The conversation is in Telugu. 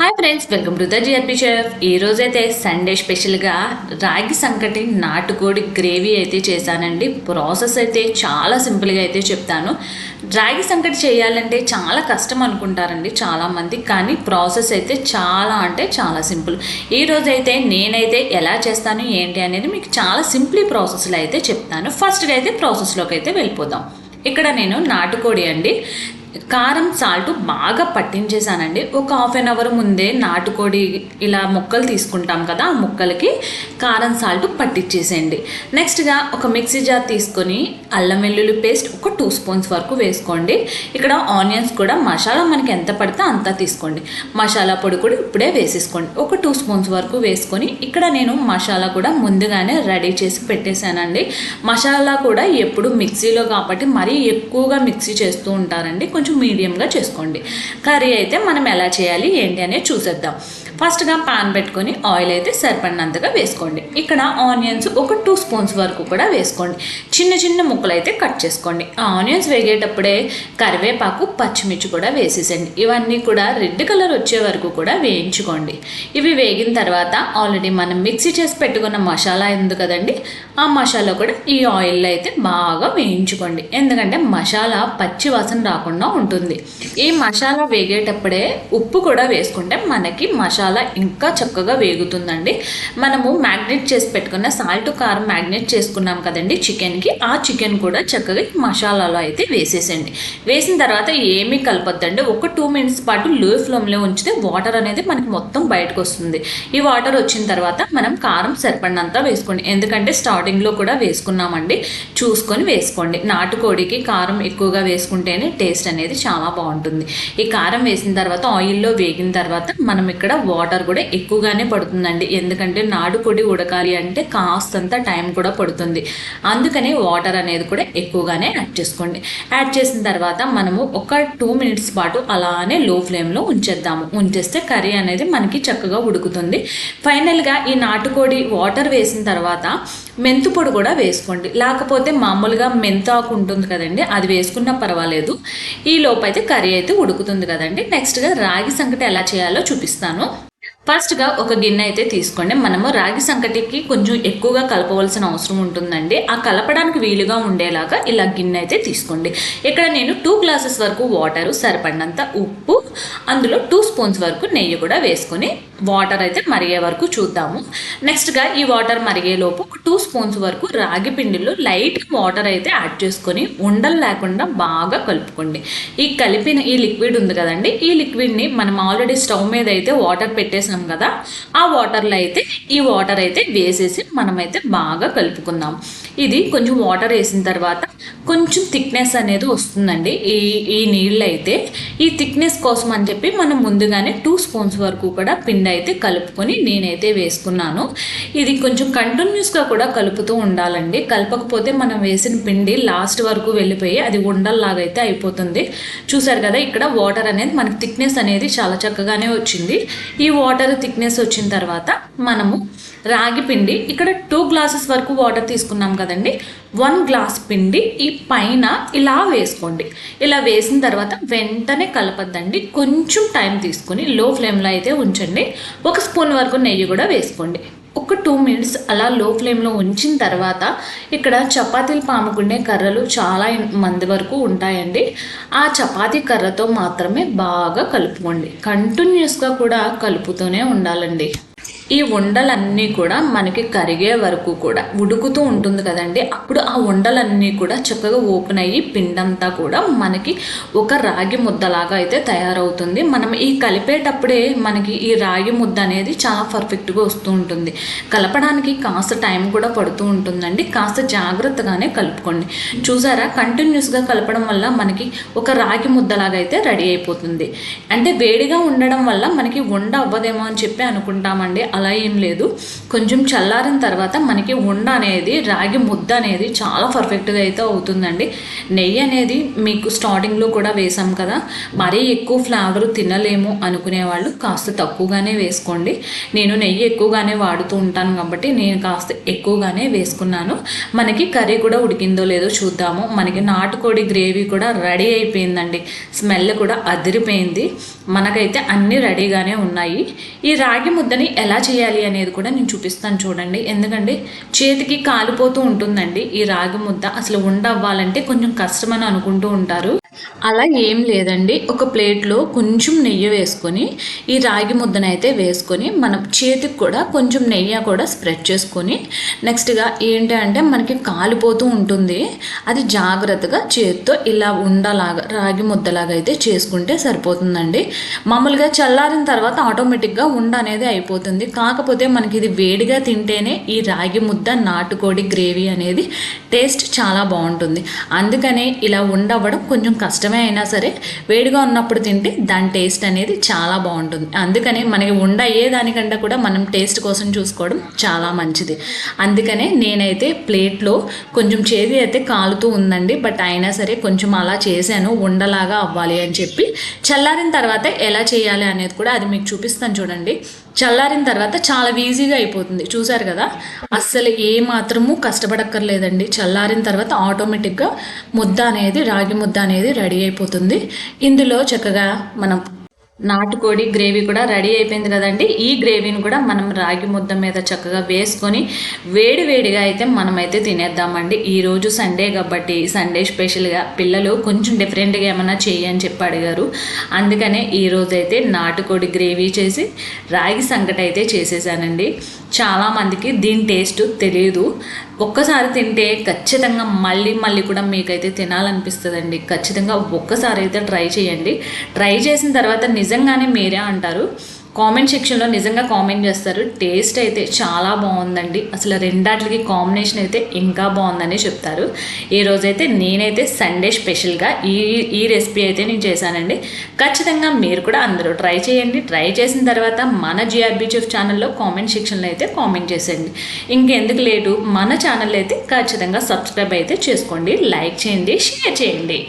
Hi friends welcome to the GRP chef ఈ రోజైతే సండే స్పెషల్గా రాగి సంకటి నాటుకోడి గ్రేవీ అయితే చేశానండి. ప్రాసెస్ అయితే చాలా సింపుల్గా అయితే చెప్తాను. రాగి సంకటి చేయాలంటే చాలా కష్టం అనుకుంటారండి చాలామంది కానీ ప్రాసెస్ అయితే చాలా అంటే చాలా సింపుల్ ఈ రోజైతే నేనైతే ఎలా చేస్తాను ఏంటి అనేది మీకు చాలా సింప్లీ ప్రాసెస్లో అయితే చెప్తాను. ఫస్ట్గా అయితే ప్రాసెస్లోకి అయితే వెళ్ళిపోదాం. ఇక్కడ నేను నాటుకోడి అండి. కారం సాల్ట్ బాగా పట్టించేసానండి ఒక హాఫ్ అన్ అవర్ ముందే నాటుకోడి ఇలా ముక్కలు తీసుకుంటాం కదా ఆ ముక్కలకి కారం సాల్ట్ పట్టించేసేయండి నెక్స్ట్గా ఒక మిక్సీ జార్ తీసుకొని అల్లం వెల్లుల్లి పేస్ట్ ఒక టూ స్పూన్స్ వరకు వేసుకోండి. ఇక్కడ ఆనియన్స్ కూడా మసాలా మనకి ఎంత పడితే అంత తీసుకోండి. మసాలా పొడి కూడా ఇప్పుడే వేసేసుకోండి. ఒక టూ స్పూన్స్ వరకు వేసుకొని ఇక్కడ నేను మసాలా కూడా ముందుగానే రెడీ చేసి పెట్టేశానండి. మసాలా కూడా ఎప్పుడు మిక్సీలో కాబట్టి మరీ ఎక్కువగా మిక్సీ చేస్తూ ఉంటారండి. కొంచెం మీడియంగా చేసుకోండి. కర్రీ అయితే మనం ఎలా చేయాలి ఏంటి అనేది చూసేద్దాం. ఫస్ట్గా పాన్ పెట్టుకొని ఆయిల్ అయితే సరిపడినంతగా వేసుకోండి. ఇక్కడ ఆనియన్స్ ఒక టూ స్పూన్స్ వరకు కూడా వేసుకోండి. చిన్న చిన్న ముక్కలు అయితే కట్ చేసుకోండి. ఆ ఆనియన్స్ వేగేటప్పుడే కరివేపాకు పచ్చిమిర్చి కూడా వేసేసండి ఇవన్నీ కూడా రెడ్ కలర్ వచ్చే వరకు కూడా వేయించుకోండి. ఇవి వేగిన తర్వాత ఆల్రెడీ మనం మిక్సీ చేసి పెట్టుకున్న మసాలా ఉంది కదండి ఆ మసాలా కూడా ఈ ఆయిల్లో అయితే బాగా వేయించుకోండి. ఎందుకంటే మసాలా పచ్చి వాసన రాకుండా ఉంటుంది. ఈ మసాలా వేగేటప్పుడే ఉప్పు కూడా వేసుకుంటే మనకి మసాలా ఇంకా చక్కగా వేగుతుందండి. మనము మ్యాగ్నెట్ చేసి పెట్టుకున్న సాల్ట్ కారం మ్యాగ్నెట్ చేసుకున్నాం కదండి చికెన్కి. ఆ చికెన్ కూడా చక్కగా మసాలాలో అయితే వేసేసండి వేసిన తర్వాత ఏమీ కలపొద్దండి. ఒక టూ మినిట్స్ పాటు లో ఫ్లేమ్లో ఉంచితే వాటర్ అనేది మనకి మొత్తం బయటకు వస్తుంది ఈ వాటర్ వచ్చిన తర్వాత మనం కారం సరిపడినంత వేసుకోండి. ఎందుకంటే స్టార్టింగ్లో కూడా వేసుకున్నామండి. చూసుకొని వేసుకోండి. నాటుకోడికి కారం ఎక్కువగా వేసుకుంటేనే టేస్ట్ అనేది చాలా బాగుంటుంది. ఈ కారం వేసిన తర్వాత ఆయిల్లో వేగిన తర్వాత మనం ఇక్కడ వాటర్ కూడా ఎక్కువగానే పడుతుందండి. ఎందుకంటే నాటుకోడి ఉడకాలి అంటే కాస్తంత టైం కూడా పడుతుంది. అందుకని వాటర్ అనేది కూడా ఎక్కువగానే యాడ్ చేసుకోండి. యాడ్ చేసిన తర్వాత మనము ఒక టూ మినిట్స్ పాటు అలానే లో ఫ్లేమ్లో ఉంచేద్దాము. ఉంచేస్తే కర్రీ అనేది మనకి చక్కగా ఉడుకుతుంది. ఫైనల్గా ఈ నాటుకోడి వాటర్ వేసిన తర్వాత మెంతు పొడి కూడా వేసుకోండి. లేకపోతే మామూలుగా మెంతాకు ఉంటుంది కదండి అది వేసుకున్నా పర్వాలేదు. ఈ లోపు అయితే కర్రీ అయితే ఉడుకుతుంది కదండి. నెక్స్ట్గా రాగి సంకటి ఎలా చేయాలో చూపిస్తాను. ఫస్ట్గా ఒక గిన్నె అయితే తీసుకోండి. మనము రాగి సంకటికి కొంచెం ఎక్కువగా కలపవలసిన అవసరం ఉంటుందండి. ఆ కలపడానికి వీలుగా ఉండేలాగా ఇలా గిన్నె అయితే తీసుకోండి. ఇక్కడ నేను టూ గ్లాసెస్ వరకు వాటర్ సరిపడినంత ఉప్పు అందులో టూ స్పూన్స్ వరకు నెయ్యి కూడా వేసుకొని వాటర్ అయితే మరిగే వరకు చూద్దాము. నెక్స్ట్గా ఈ వాటర్ మరిగేలోపు ఒక టూ స్పూన్స్ వరకు రాగి పిండిలో లైట్ వాటర్ అయితే యాడ్ చేసుకొని ఉండలు లేకుండా బాగా కలుపుకోండి. ఈ కలిపిన ఈ లిక్విడ్ ఉంది కదండి ఈ లిక్విడ్ని మనం ఆల్రెడీ స్టవ్ మీద అయితే వాటర్ చేసాం కదా. ఆ వాటర్లో అయితే ఈ వాటర్ అయితే వేసేసి మనమైతే బాగా కలుపుకుందాం. ఇది కొంచెం వాటర్ వేసిన తర్వాత కొంచెం థిక్నెస్ అనేది వస్తుందండి. ఈ ఈ నీళ్ళు అయితే ఈ థిక్నెస్ కోసం అని చెప్పి మనం ముందుగానే టూ స్పూన్స్ వరకు కూడా పిండి అయితే కలుపుకొని నేనైతే వేసుకున్నాను. ఇది కొంచెం కంటిన్యూస్గా కూడా కలుపుతూ ఉండాలండి. కలపకపోతే మనం వేసిన పిండి లాస్ట్ వరకు వెళ్ళిపోయి అది ఉండల్లాగా అయితే అయిపోతుంది. చూసారు కదా ఇక్కడ వాటర్ అనేది మనకి థిక్నెస్ అనేది చాలా చక్కగానే వచ్చింది. ఈ వాటర్ థిక్నెస్ వచ్చిన తర్వాత మనము రాగి పిండి. ఇక్కడ టూ గ్లాసెస్ వరకు వాటర్ తీసుకున్నాం కదండి. వన్ గ్లాస్ పిండి ఈ పైన ఇలా వేసుకోండి. ఇలా వేసిన తర్వాత వెంటనే కలపద్దండి. కొంచెం టైం తీసుకుని లో ఫ్లేమ్లో అయితే ఉంచండి. ఒక స్పూన్ వరకు నెయ్యి కూడా వేసుకోండి. ఒక టూ మినిట్స్ అలా లో ఫ్లేమ్లో ఉంచిన తర్వాత ఇక్కడ చపాతీలు పాముకునే కర్రలు చాలా మంది వరకు ఉంటాయండి. ఆ చపాతీ కర్రతో మాత్రమే బాగా కలుపుకోండి. కంటిన్యూస్గా కూడా కలుపుతూనే ఉండాలండి. ఈ ఉండలన్నీ కూడా మనకి కరిగే వరకు కూడా ఉడుకుతూ ఉంటుంది కదండి. అప్పుడు ఆ ఉండలన్నీ కూడా చక్కగా ఓపెన్ అయ్యి పిండంతా కూడా మనకి ఒక రాగి ముద్దలాగా అయితే తయారవుతుంది. మనం ఈ కలిపేటప్పుడే మనకి ఈ రాగి ముద్ద అనేది చాలా పర్ఫెక్ట్గా వస్తూ ఉంటుంది. కలపడానికి కాస్త టైం కూడా పడుతూ ఉంటుందండి. కాస్త జాగ్రత్తగానే కలుపుకోండి. చూసారా? కంటిన్యూస్గా కలపడం వల్ల మనకి ఒక రాగి ముద్దలాగా అయితే రెడీ అయిపోతుంది. అంటే వేడిగా ఉండడం వల్ల మనకి ఉండ అవ్వదేమో అని చెప్పి అనుకుంటామండి. అలా ఏం లేదు. కొంచెం చల్లారిన తర్వాత మనకి ఉండ అనేది రాగి ముద్ద అనేది చాలా పర్ఫెక్ట్గా అయితే అవుతుందండి. నెయ్యి అనేది మీకు స్టార్టింగ్లో కూడా వేసాం కదా. మరీ ఎక్కువ ఫ్లేవర్ తినలేము అనుకునే వాళ్ళు కాస్త తక్కువగానే వేసుకోండి. నేను నెయ్యి ఎక్కువగానే వాడుతూ ఉంటాను కాబట్టి నేను కాస్త ఎక్కువగానే వేసుకున్నాను. మనకి కర్రీ కూడా ఉడికిందో లేదో చూద్దాము. మనకి నాటుకోడి గ్రేవీ కూడా రెడీ అయిపోయిందండి. స్మెల్ కూడా అదిరిపోయింది. మనకైతే అన్నీ రెడీగానే ఉన్నాయి. ఈ రాగి ముద్దని ఎలా చేయాలి అనేది కూడా నేను చూపిస్తాను చూడండి. ఎందుకంటే చేతికి కాలిపోతూ ఉంటుందండి. ఈ రాగి ముద్ద అసలు ఉండవ్వాలంటే కొంచెం కష్టమని అనుకుంటూ ఉంటారు. అలా ఏం లేదండి. ఒక ప్లేట్లో కొంచెం నెయ్యి వేసుకొని ఈ రాగి ముద్దనైతే వేసుకొని మనం చేతికి కూడా కొంచెం నెయ్యి కూడా స్ప్రెడ్ చేసుకొని నెక్స్ట్గా ఏంటి అంటే మనకి కాలిపోతూ ఉంటుంది. అది జాగ్రత్తగా చేతితో ఇలా ఉండలాగా రాగి ముద్దలాగా అయితే చేసుకుంటే సరిపోతుందండి. మామూలుగా చల్లారిన తర్వాత ఆటోమేటిక్గా ఉండ అనేది అయిపోతుంది. కాకపోతే మనకి ఇది వేడిగా తింటేనే ఈ రాగి ముద్ద నాటుకోడి గ్రేవీ అనేది టేస్ట్ చాలా బాగుంటుంది. అందుకనే ఇలా ఉండవడం కొంచెం కష్టమే అయినా సరే వేడిగా ఉన్నప్పుడు తింటే దాని టేస్ట్ అనేది చాలా బాగుంటుంది. అందుకనే మనకి ఉండ అయ్యేదానికంటే కూడా మనం టేస్ట్ కోసం చూసుకోవడం చాలా మంచిది. అందుకనే నేనైతే ప్లేట్లో కొంచెం చేది అయితే కాలుతూ ఉందండి. బట్ అయినా సరే కొంచెం అలా చేశాను ఉండలాగా అవ్వాలి అని చెప్పి. చల్లారిన తర్వాత ఎలా చేయాలి అనేది కూడా అది మీకు చూపిస్తాను చూడండి. చల్లారిన తర్వాత చాలా ఈజీగా అయిపోతుంది. చూసారు కదా? అస్సలు ఏ మాత్రము కష్టపడక్కర్లేదండి. చల్లారిన తర్వాత ఆటోమేటిక్గా ముద్ద అనేది రాగి ముద్ద అనేది రెడీ అయిపోతుంది. ఇందులో చక్కగా మనం నాటుకోడి గ్రేవీ కూడా రెడీ అయిపోయింది కదండి. ఈ గ్రేవీని కూడా మనం రాగి ముద్ద మీద చక్కగా వేసుకొని వేడి వేడిగా అయితే మనమైతే తినేద్దామండి. ఈరోజు సండే కాబట్టి సండే స్పెషల్గా పిల్లలు కొంచెం డిఫరెంట్గా ఏమైనా చేయని అని చెప్పి అడిగారు. అందుకనే ఈరోజు అయితే నాటుకోడి గ్రేవీ చేసి రాగి సంకట అయితే చేసేసానండి చాలామందికి దీని టేస్ట్ తెలియదు ఒక్కసారి తింటే ఖచ్చితంగా మళ్ళీ మళ్ళీ కూడా మీకైతే తినాలనిపిస్తుందండి. ఖచ్చితంగా ఒక్కసారి అయితే ట్రై చేయండి. ట్రై చేసిన తర్వాత నిజంగానే మీరే అంటారు. కామెంట్ సెక్షన్లో నిజంగా కామెంట్ చేస్తారు. టేస్ట్ అయితే చాలా బాగుందండి. అసలు రెండాట్లకి కాంబినేషన్ అయితే ఇంకా బాగుందని చెప్తారు. ఈ రోజైతే నేనైతే సండే స్పెషల్గా ఈ ఈ రెసిపీ అయితే నేను చేశానండి. ఖచ్చితంగా మీరు కూడా అందరూ ట్రై చేయండి. ట్రై చేసిన తర్వాత మన జిఆర్బీ చెఫ్ ఛానల్లో కామెంట్ సెక్షన్లో అయితే కామెంట్ చేసేయండి. ఇంకెందుకు లేటు? మన ఛానల్ అయితే ఖచ్చితంగా సబ్స్క్రైబ్ అయితే చేసుకోండి. లైక్ చేయండి షేర్ చేయండి.